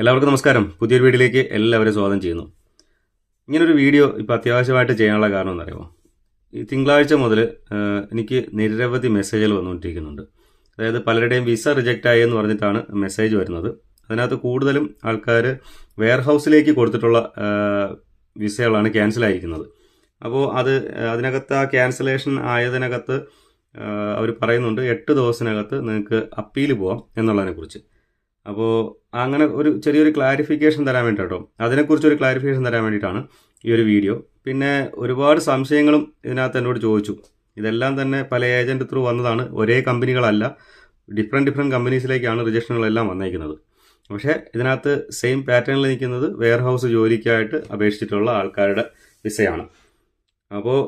എല്ലാവർക്കും നമസ്കാരം. പുതിയൊരു വീഡിയോയിലേക്ക് എല്ലാവരും സ്വാഗതം ചെയ്യുന്നു. ഇങ്ങനൊരു വീഡിയോ ഇപ്പോൾ അത്യാവശ്യമായിട്ട് ചെയ്യാനുള്ള കാരണം എന്നറിയുമോ ഈ തിങ്കളാഴ്ച മുതൽ എനിക്ക് നിരവധി മെസ്സേജുകൾ വന്നുകൊണ്ടിരിക്കുന്നുണ്ട്. അതായത് പലരുടെയും വിസ റിജക്റ്റ് ആയി എന്ന് പറഞ്ഞിട്ടാണ് മെസ്സേജ് വരുന്നത്. അതിനകത്ത് കൂടുതലും ആൾക്കാർ വെയർ ഹൗസിലേക്ക് കൊടുത്തിട്ടുള്ള വിസകളാണ് ക്യാൻസൽ ആയിരിക്കുന്നത്. അപ്പോൾ അത് അതിനകത്ത് ആ ക്യാൻസലേഷൻ ആയതിനകത്ത് അവർ പറയുന്നുണ്ട് എട്ട് ദിവസത്തിനകത്ത് നിങ്ങൾക്ക് അപ്പീൽ പോവാം എന്നുള്ളതിനെക്കുറിച്ച്. അപ്പോൾ അങ്ങനെ ഒരു ചെറിയൊരു ക്ലാരിഫിക്കേഷൻ തരാൻ വേണ്ടി കേട്ടോ അതിനെക്കുറിച്ച് ഒരു ക്ലാരിഫിക്കേഷൻ തരാൻ വേണ്ടിയിട്ടാണ് ഈ ഒരു വീഡിയോ പിന്നെ ഒരുപാട് സംശയങ്ങളും ഇതിനകത്ത് എന്നോട് ചോദിച്ചു. ഇതെല്ലാം തന്നെ പല ഏജന്റ് ത്രൂ വന്നതാണ്. ഒരേ കമ്പനികളല്ല. ഡിഫറെന്റ് ഡിഫറെന്റ് കമ്പനീസിലേക്കാണ് രജിസ്ട്രേഷനുകളെല്ലാം വന്നേക്കുന്നത്. പക്ഷേ ഇതിനകത്ത് സെയിം പാറ്റേണിൽ നിൽക്കുന്നത് വെയർ ഹൗസ് ജോലിക്കായിട്ട് അപേക്ഷിച്ചിട്ടുള്ള ആൾക്കാരുടെ വിസയാണ്. അപ്പോൾ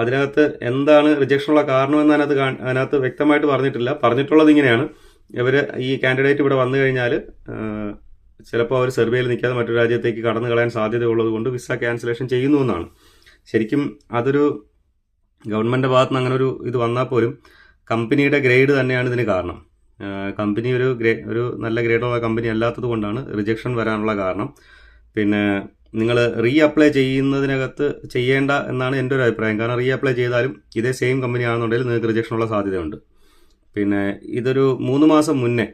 അതിനകത്ത് എന്താണ് റിജക്ഷനുള്ള കാരണം എന്ന് അതിനകത്ത് അതിനകത്ത് വ്യക്തമായിട്ട് പറഞ്ഞിട്ടില്ല. പറഞ്ഞിട്ടുള്ളത് ഇങ്ങനെയാണ്. ഇവർ ഈ കാൻഡിഡേറ്റ് ഇവിടെ വന്നു കഴിഞ്ഞാൽ ചിലപ്പോൾ അവർ സെർബിയയിൽ നിൽക്കാതെ മറ്റൊരു രാജ്യത്തേക്ക് കടന്നു കളയാൻ സാധ്യതയുള്ളത് കൊണ്ട് വിസ ക്യാൻസലേഷൻ ചെയ്യുന്നു എന്നാണ്. ശരിക്കും അതൊരു ഗവൺമെന്റ് ഭാഗത്ത് നിന്ന് അങ്ങനെ ഒരു ഇത് വന്നാൽ പോലും കമ്പനിയുടെ ഗ്രേഡ് തന്നെയാണ് ഇതിന് കാരണം. കമ്പനി ഒരു ഗ്രേ ഒരു നല്ല ഗ്രേഡുള്ള കമ്പനി അല്ലാത്തത് കൊണ്ടാണ് റിജക്ഷൻ വരാനുള്ള കാരണം. പിന്നെ നിങ്ങൾ റീ അപ്ലൈ ചെയ്യുന്നതിനകത്ത് ചെയ്യേണ്ട എന്നാണ് എന്റെ ഒരു അഭിപ്രായം. കാരണം റീ അപ്ലൈ ചെയ്താലും ഇതേ സെയിം കമ്പനി ആണെന്നുണ്ടെങ്കിൽ നിങ്ങൾക്ക് റിജക്ഷനുള്ള സാധ്യതയുണ്ട്. പിന്നെ ഇതൊരു മൂന്ന് മാസം മുന്നേ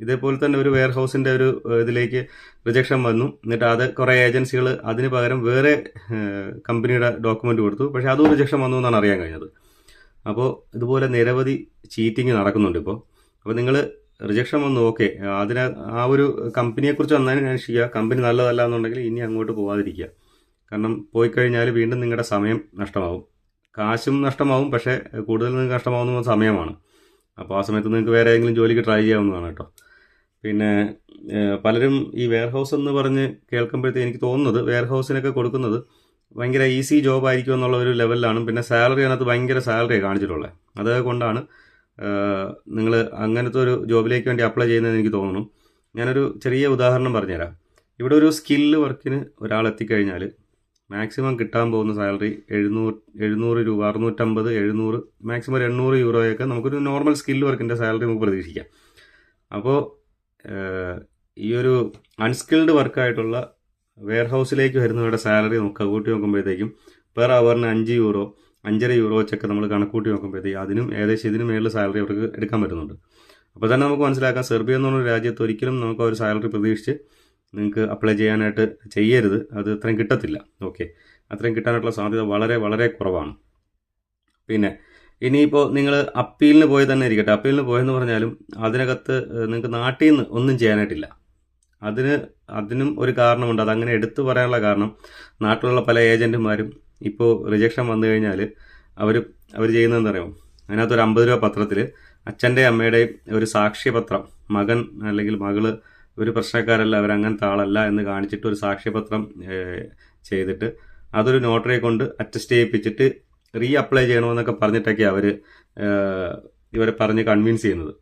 ഇതേപോലെ തന്നെ ഒരു വെയർ ഹൗസിന്റെ ഒരു ഇതിലേക്ക് റിജക്ഷൻ വന്നു. എന്നിട്ട് അത് കുറേ ഏജൻസികൾ അതിന് പകരം വേറെ കമ്പനിയുടെ ഡോക്യുമെന്റ് കൊടുത്തു. പക്ഷേ അതും റിജക്ഷൻ വന്നു എന്നാണ് അറിയാൻ കഴിഞ്ഞത്. അപ്പോൾ ഇതുപോലെ നിരവധി ചീറ്റിങ് നടക്കുന്നുണ്ട് ഇപ്പോൾ അപ്പോൾ നിങ്ങൾ റിജക്ഷൻ വന്നു ഓക്കെ അതിന് ആ ഒരു കമ്പനിയെക്കുറിച്ച് നന്നായി അന്വേഷിക്കുക. കമ്പനി നല്ലതല്ല എന്നുണ്ടെങ്കിൽ ഇനി അങ്ങോട്ട് പോകാതിരിക്കുക കാരണം പോയി കഴിഞ്ഞാൽ വീണ്ടും നിങ്ങളുടെ സമയം നഷ്ടമാവും. കാശും നഷ്ടമാവും പക്ഷേ കൂടുതൽ നിങ്ങൾക്ക് നഷ്ടമാവുന്ന സമയമാണ്. അപ്പോൾ ആ സമയത്ത് നിങ്ങൾക്ക് വേറെ ഏതെങ്കിലും ജോലിക്ക് ട്രൈ ചെയ്യാവുന്നതാണ് കേട്ടോ. പിന്നെ പലരും ഈ വെയർ ഹൗസ് എന്ന് പറഞ്ഞ് കേൾക്കുമ്പോഴത്തേക്ക് എനിക്ക് തോന്നുന്നത് വെയർ ഹൗസിനൊക്കെ കൊടുക്കുന്നത് ഭയങ്കര ഈസി ജോബ് ആയിരിക്കും എന്നുള്ള ഒരു ലെവലിലാണ് പിന്നെ സാലറി അതിനകത്ത് ഭയങ്കര സാലറിയാണ് കാണിച്ചിട്ടുള്ളത് അതുകൊണ്ടാണ് നിങ്ങൾ അങ്ങനത്തെ ഒരു ജോബിലേക്ക് വേണ്ടി അപ്ലൈ ചെയ്യുന്നതെന്ന് എനിക്ക് തോന്നുന്നു. ഞാനൊരു ചെറിയ ഉദാഹരണം പറഞ്ഞുതരാം. ഇവിടെ ഒരു സ്കില്ല് വർക്കിന് ഒരാൾ എത്തിക്കഴിഞ്ഞാൽ മാക്സിമം കിട്ടാൻ പോകുന്ന സാലറി എഴുന്നൂറ് എഴുന്നൂറ് രൂപ അറുന്നൂറ്റമ്പത് എഴുന്നൂറ് മാക്സിമം എണ്ണൂറ് യൂറോയൊക്കെ നമുക്കൊരു നോർമൽ സ്കിൽ വർക്കിന്റെ സാലറി നമുക്ക് പ്രതീക്ഷിക്കാം. അപ്പോൾ ഈ ഒരു അൺസ്കിൽഡ് വർക്കായിട്ടുള്ള വെയർ ഹൗസിലേക്ക് വരുന്നവരുടെ സാലറി നമുക്ക് കൂട്ടി നോക്കുമ്പോഴത്തേക്കും പെർ അവറിന് അഞ്ച് യൂറോ അഞ്ചര യൂറോ വെച്ചൊക്കെ നമ്മൾ കണക്കൂട്ടി നോക്കുമ്പോഴത്തേക്കും അതിനും ഏകദേശം ഇതിന് മേളിൽ സാലറി അവർക്ക് എടുക്കാൻ പറ്റുന്നുണ്ട്. അപ്പോൾ തന്നെ നമുക്ക് മനസ്സിലാക്കാം സെർബിയ എന്ന് പറഞ്ഞ രാജ്യത്ത് ഒരിക്കലും നമുക്ക് ഒരു സാലറി പ്രതീക്ഷിച്ച് നിങ്ങൾക്ക് അപ്ലൈ ചെയ്യാനായിട്ട് ചെയ്യരുത്. അത് അത്രയും കിട്ടത്തില്ല. ഓക്കെ അത്രയും കിട്ടാനായിട്ടുള്ള സാധ്യത വളരെ വളരെ കുറവാണ്. പിന്നെ ഇനിയിപ്പോൾ നിങ്ങൾ അപ്പീലിന് പോയി തന്നെ ഇരിക്കട്ടെ. അപ്പീലിന് പോയെന്ന് പറഞ്ഞാലും അതിനകത്ത് നിങ്ങൾക്ക് നാട്ടിൽ നിന്ന് ഒന്നും ചെയ്യാനായിട്ടില്ല. അതിന് അതിനും ഒരു കാരണമുണ്ട്. അതങ്ങനെ എടുത്തു പറയാനുള്ള കാരണം നാട്ടിലുള്ള പല ഏജന്റുമാരും ഇപ്പോൾ റിജക്ഷൻ വന്നു കഴിഞ്ഞാൽ അവർ അവർ ചെയ്യുന്നതെന്ന് അറിയാം അതിനകത്തൊരു അമ്പത് രൂപ പത്രത്തിൽ അച്ഛന്റെയും അമ്മയുടെയും ഒരു സാക്ഷ്യപത്രം മകൻ അല്ലെങ്കിൽ മകൾ ഒരു പ്രശ്നക്കാരല്ല അവരങ്ങനത്തെ ആളല്ല എന്ന് കാണിച്ചിട്ട് ഒരു സാക്ഷ്യപത്രം ചെയ്തിട്ട് അതൊരു നോട്ടറിയെ കൊണ്ട് അറ്റസ്റ്റ് ചെയ്യിപ്പിച്ചിട്ട് റീ അപ്ലൈ ചെയ്യണമെന്നൊക്കെ പറഞ്ഞിട്ടൊക്കെ അവർ ഇവരെ പറഞ്ഞ് കൺവിൻസ് ചെയ്യുന്നത്.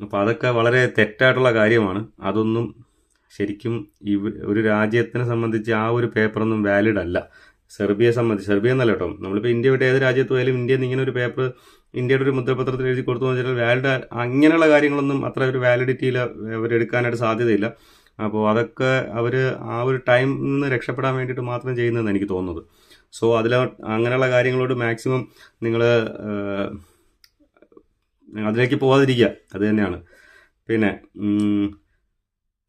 അപ്പോൾ അതൊക്കെ വളരെ തെറ്റായിട്ടുള്ള കാര്യമാണ്. അതൊന്നും ശരിക്കും ഇവ ഒരു രാജ്യത്തിനെ സംബന്ധിച്ച് ആ ഒരു പേപ്പറൊന്നും വാലിഡ് അല്ല. സെർബിയയെ സംബന്ധിച്ച് സെർബിയ എന്നല്ല കേട്ടോ. നമ്മളിപ്പോൾ ഇന്ത്യ വിട്ട് ഏത് രാജ്യത്ത് പോയാലും ഇന്ത്യയിൽ നിന്ന് ഇങ്ങനെ ഒരു പേപ്പർ ഇന്ത്യയുടെ ഒരു മുദ്രപത്രത്തിൽ എഴുതി കൊടുത്തു എന്ന് വെച്ചാൽ വാലിഡ് അങ്ങനെയുള്ള കാര്യങ്ങളൊന്നും അത്ര ഒരു വാലിഡിറ്റിയിൽ അവരെടുക്കാനായിട്ട് സാധ്യതയില്ല. അപ്പോൾ അതൊക്കെ അവർ ആ ഒരു ടൈം നിന്ന് രക്ഷപ്പെടാൻ വേണ്ടിയിട്ട് മാത്രം ചെയ്യുന്നതെന്ന് എനിക്ക് തോന്നുന്നത്. സോ അതിൽ അങ്ങനെയുള്ള കാര്യങ്ങളോട് മാക്സിമം നിങ്ങൾ അതിലേക്ക് പോകാതിരിക്കുക. അത് തന്നെയാണ്. പിന്നെ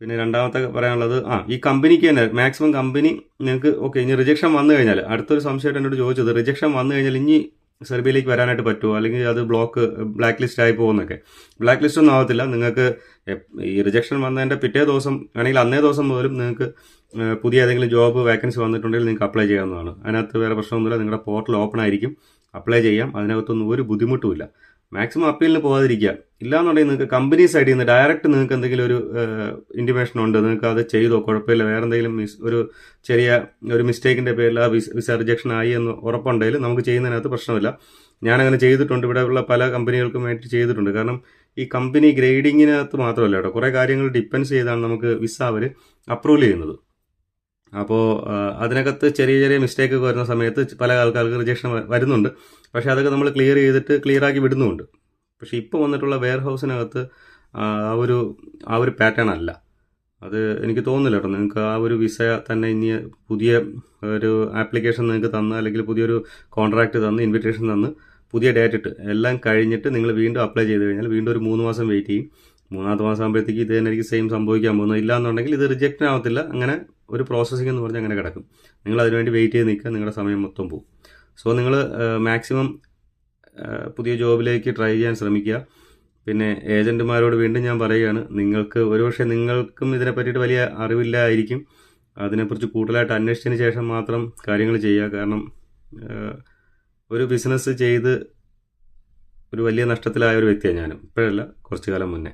പിന്നെ രണ്ടാമത്തെ പറയാനുള്ളത് ആ ഈ കമ്പനിക്ക് തന്നെ മാക്സിമം കമ്പനി നിങ്ങൾക്ക് ഓക്കെ ഇനി റിജക്ഷൻ വന്നു കഴിഞ്ഞാൽ അടുത്തൊരു സംശയമായിട്ട് എന്നോട് ചോദിച്ചത് റിജക്ഷൻ വന്നു കഴിഞ്ഞാൽ ഇനി സെർബിയയിലേക്ക് വരാനായിട്ട് പറ്റുമോ? അല്ലെങ്കിൽ അത് ബ്ലോക്ക് ബ്ലാക്ക് ലിസ്റ്റ് ആയി പോകുന്നൊക്കെ. ബ്ലാക്ക് ലിസ്റ്റ് ഒന്നും ആവത്തില്ല. നിങ്ങൾക്ക് ഈ റിജക്ഷൻ വന്നതിന്റെ പിറ്റേ ദിവസം ആണെങ്കിൽ അന്നേ ദിവസം മുതലും നിങ്ങൾക്ക് പുതിയ ഏതെങ്കിലും ജോബ് വേക്കൻസി വന്നിട്ടുണ്ടെങ്കിൽ നിങ്ങൾക്ക് അപ്ലൈ ചെയ്യാവുന്നതാണ്. അതിനകത്ത് വേറെ പ്രശ്നമൊന്നുമില്ല. നിങ്ങളുടെ പോർട്ടൽ ഓപ്പൺ ആയിരിക്കും. അപ്ലൈ ചെയ്യാം. അതിനകത്തൊന്നും ഒരു ബുദ്ധിമുട്ടുമില്ല. മാക്സിമം അപ്പീലിന് പോകാതിരിക്കുക ഇല്ലാന്നുണ്ടെങ്കിൽ നിങ്ങൾക്ക് കമ്പനി സൈഡിൽ നിന്ന് ഡയറക്റ്റ് നിങ്ങൾക്ക് എന്തെങ്കിലും ഒരു ഇൻഡിമേഷൻ ഉണ്ട്. നിങ്ങൾക്ക് അത് ചെയ്തോ കുഴപ്പമില്ല. വേറെ എന്തെങ്കിലും മിസ് ഒരു ചെറിയ ഒരു മിസ്റ്റേക്കിന്റെ പേരിൽ ആ വിസ റിജക്ഷൻ ആയി എന്ന് ഉറപ്പുണ്ടെങ്കിൽ നമുക്ക് ചെയ്യുന്നതിനകത്ത് പ്രശ്നമില്ല. ഞാനങ്ങനെ ചെയ്തിട്ടുണ്ട്. ഇവിടെ ഉള്ള പല കമ്പനികൾക്കും വേണ്ടി ചെയ്തിട്ടുണ്ട്. കാരണം ഈ കമ്പനി ഗ്രേഡിങ്ങിനകത്ത് മാത്രമല്ല കേട്ടോ കുറേ കാര്യങ്ങൾ ഡിപ്പെൻസ് ചെയ്താണ് നമുക്ക് വിസ അവർ അപ്രൂവൽ ചെയ്യുന്നത്. അപ്പോൾ അതിനകത്ത് ചെറിയ ചെറിയ മിസ്റ്റേക്ക് ഒക്കെ വരുന്ന സമയത്ത് പല ആൾക്കാർക്ക് റിജക്ഷൻ വരുന്നുണ്ട്. പക്ഷേ അതൊക്കെ നമ്മൾ ക്ലിയർ ചെയ്തിട്ട് ക്ലിയർ ആക്കി വിടുന്നുമുണ്ട്. പക്ഷേ ഇപ്പോൾ വന്നിട്ടുള്ള വെയർ ഹൗസിനകത്ത് ആ ഒരു ആ ഒരു പാറ്റേൺ അല്ല. അത് എനിക്ക് തോന്നുന്നില്ല കേട്ടോ. നിങ്ങൾക്ക് ആ ഒരു വിസ തന്നെ ഇനി പുതിയ ഒരു ആപ്ലിക്കേഷൻ നിങ്ങൾക്ക് തന്ന് അല്ലെങ്കിൽ പുതിയൊരു കോൺട്രാക്റ്റ് തന്ന് ഇൻവിറ്റേഷൻ തന്ന് പുതിയ ഡേറ്റ് ഇട്ട് എല്ലാം കഴിഞ്ഞിട്ട് നിങ്ങൾ വീണ്ടും അപ്ലൈ ചെയ്ത് കഴിഞ്ഞാൽ വീണ്ടും ഒരു മൂന്ന് മാസം വെയിറ്റ് ചെയ്യും. മൂന്നാമത്തെ മാസം ആകുമ്പോഴത്തേക്ക് ഇത് തന്നെ എനിക്ക് സെയിം സംഭവിക്കാൻ പോകുന്നത്. ഇല്ല എന്നുണ്ടെങ്കിൽ ഇത് റിജക്റ്റ് ആവത്തില്ല. അങ്ങനെ ഒരു പ്രോസസ്സിംഗ് എന്ന് പറഞ്ഞാൽ അങ്ങനെ കിടക്കും. നിങ്ങൾ അതിനുവേണ്ടി വെയിറ്റ് ചെയ്ത് നിൽക്കുക നിങ്ങളുടെ സമയം മൊത്തം പോകും. സോ നിങ്ങൾ മാക്സിമം പുതിയ ജോബിലേക്ക് ട്രൈ ചെയ്യാൻ ശ്രമിക്കുക. പിന്നെ ഏജന്റുമാരോട് വീണ്ടും ഞാൻ പറയുകയാണ് നിങ്ങൾക്ക് ഒരുപക്ഷെ നിങ്ങൾക്കും ഇതിനെ പറ്റിയിട്ട് വലിയ അറിവില്ലായിരിക്കും. അതിനെക്കുറിച്ച് കൂടുതലായിട്ട് അന്വേഷിച്ചതിന് ശേഷം മാത്രം കാര്യങ്ങൾ ചെയ്യുക. കാരണം ഒരു ബിസിനസ് ചെയ്ത് ഒരു വലിയ നഷ്ടത്തിലായ ഒരു വ്യക്തിയാണ് ഞാനും. ഇപ്പോഴല്ല കുറച്ച് കാലം മുന്നേ.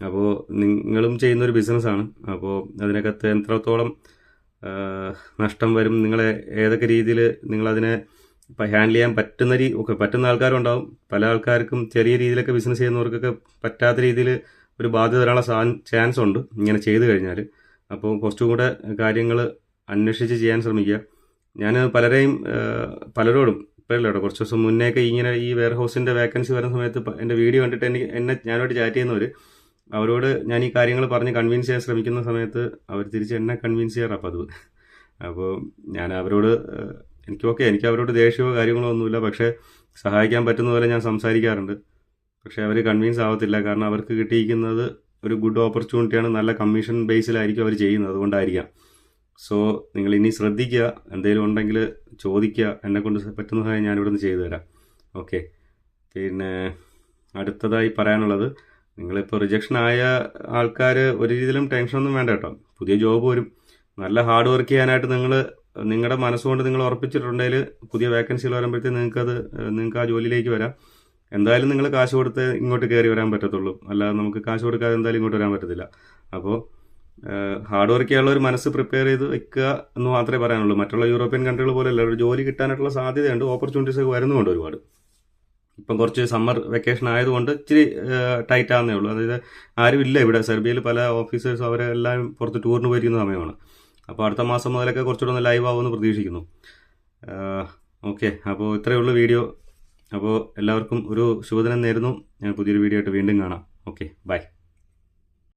അപ്പോൾ നിങ്ങളും ചെയ്യുന്ന ഒരു ബിസിനസ്സാണ്. അപ്പോൾ അതിനകത്ത് എത്രത്തോളം നഷ്ടം വരും നിങ്ങളെ ഏതൊക്കെ രീതിയിൽ നിങ്ങളതിനെ ഹാൻഡിൽ ചെയ്യാൻ പറ്റുന്ന രീ ഒക്കെ പറ്റുന്ന ആൾക്കാരുണ്ടാവും. പല ആൾക്കാർക്കും ചെറിയ രീതിയിലൊക്കെ ബിസിനസ് ചെയ്യുന്നവർക്കൊക്കെ പറ്റാത്ത രീതിയിൽ ഒരു ബാധ്യത വരാനുള്ള ചാൻസ് ഉണ്ട് ഇങ്ങനെ ചെയ്തു കഴിഞ്ഞാൽ അപ്പോൾ കുറച്ചും കൂടെ കാര്യങ്ങൾ അന്വേഷിച്ച് ചെയ്യാൻ ശ്രമിക്കുക. ഞാൻ പലരെയും പലരോടും ഇപ്പോഴല്ല കേട്ടോ കുറച്ച് ദിവസം മുന്നേയൊക്കെ ഇങ്ങനെ ഈ വെയർ ഹൗസിന്റെ വേക്കൻസി വരുന്ന സമയത്ത് എന്റെ വീഡിയോ കണ്ടിട്ട് എനിക്ക് എന്നെ ഞാനോട് ചാറ്റ് ചെയ്യുന്നവർ അവരോട് ഞാൻ ഈ കാര്യങ്ങൾ പറഞ്ഞ് കൺവിൻസ് ചെയ്യാൻ ശ്രമിക്കുന്ന സമയത്ത് അവർ തിരിച്ച് എന്നെ കൺവിൻസ് ചെയ്യാറാണ് പതിവ്. അപ്പോൾ ഞാൻ അവരോട് എനിക്ക് ഓക്കെ എനിക്ക് അവരോട് ദേഷ്യമോ കാര്യങ്ങളോ ഒന്നുമില്ല. പക്ഷേ സഹായിക്കാൻ പറ്റുന്ന പോലെ ഞാൻ സംസാരിക്കാറുണ്ട്. പക്ഷേ അവർ കൺവിൻസ് ആവത്തില്ല. കാരണം അവർക്ക് കിട്ടിയിരിക്കുന്നത് ഒരു ഗുഡ് ഓപ്പർച്യൂണിറ്റിയാണ് നല്ല കമ്മീഷൻ ബേസിലായിരിക്കും അവർ ചെയ്യുന്നത്. അതുകൊണ്ടായിരിക്കാം. സോ നിങ്ങൾ ഇനി ശ്രദ്ധിക്കുക. എന്തെങ്കിലും ഉണ്ടെങ്കിൽ ചോദിക്കുക. എന്നെ കൊണ്ട് പറ്റുന്ന സഹായം ഞാൻ ഇവിടുന്ന് ചെയ്തു തരാം. ഓക്കെ പിന്നെ അടുത്തതായി പറയാനുള്ളത് നിങ്ങളിപ്പോൾ റിജക്ഷൻ ആയ ആൾക്കാർ ഒരു രീതിയിലും ടെൻഷനൊന്നും വേണ്ട കേട്ടോ. പുതിയ ജോബ് വരും. നല്ല ഹാർഡ് വർക്ക് ചെയ്യാനായിട്ട് നിങ്ങൾ നിങ്ങളുടെ മനസ്സുകൊണ്ട് നിങ്ങൾ ഉറപ്പിച്ചിട്ടുണ്ടെങ്കിൽ പുതിയ വേക്കൻസികൾ വരുമ്പോഴത്തേക്ക് നിങ്ങൾക്കത് നിങ്ങൾക്ക് ആ ജോലിയിലേക്ക് വരാം. എന്തായാലും നിങ്ങൾ കാശ് കൊടുത്ത് ഇങ്ങോട്ട് കയറി വരാൻ പറ്റത്തുള്ളൂ. അല്ലാതെ നമുക്ക് കാശ് കൊടുക്കാതെ എന്തായാലും ഇങ്ങോട്ട് വരാൻ പറ്റത്തില്ല. അപ്പോൾ ഹാർഡ് വർക്ക് ചെയ്യാനുള്ള ഒരു മനസ്സ് പ്രിപ്പയർ ചെയ്ത് വെക്കുക എന്ന് മാത്രമേ പറയാനുള്ളൂ. മറ്റുള്ള യൂറോപ്യൻ കൺട്രികൾ പോലെയല്ല ഒരു ജോലി കിട്ടാനായിട്ടുള്ള സാധ്യതയുണ്ട്. ഓപ്പർച്യൂണിറ്റീസ് ഒക്കെ വരുന്നുണ്ട് ഒരുപാട്. ഇപ്പം കുറച്ച് സമ്മർ വെക്കേഷൻ ആയതുകൊണ്ട് ഇച്ചിരി ടൈറ്റ് ആകുന്നേ ഉള്ളൂ. അതായത് ആരും ഇല്ല ഇവിടെ. സെർബിയയിൽ പല ഓഫീസേഴ്സ് അവരെല്ലാം പുറത്ത് ടൂറിന് പോയിരിക്കുന്ന സമയമാണ്. അപ്പോൾ അടുത്ത മാസം മുതലൊക്കെ കുറച്ചുകൂടെ ഒന്ന് ലൈവ് ആവുമെന്ന് പ്രതീക്ഷിക്കുന്നു. ഓക്കെ. അപ്പോൾ ഇത്രയേ ഉള്ളൂ വീഡിയോ. അപ്പോൾ എല്ലാവർക്കും ഒരു ശുഭദിനം നേരുന്നു. ഞാൻ പുതിയൊരു വീഡിയോ ആയിട്ട് വീണ്ടും കാണാം. ഓക്കെ. ബൈ.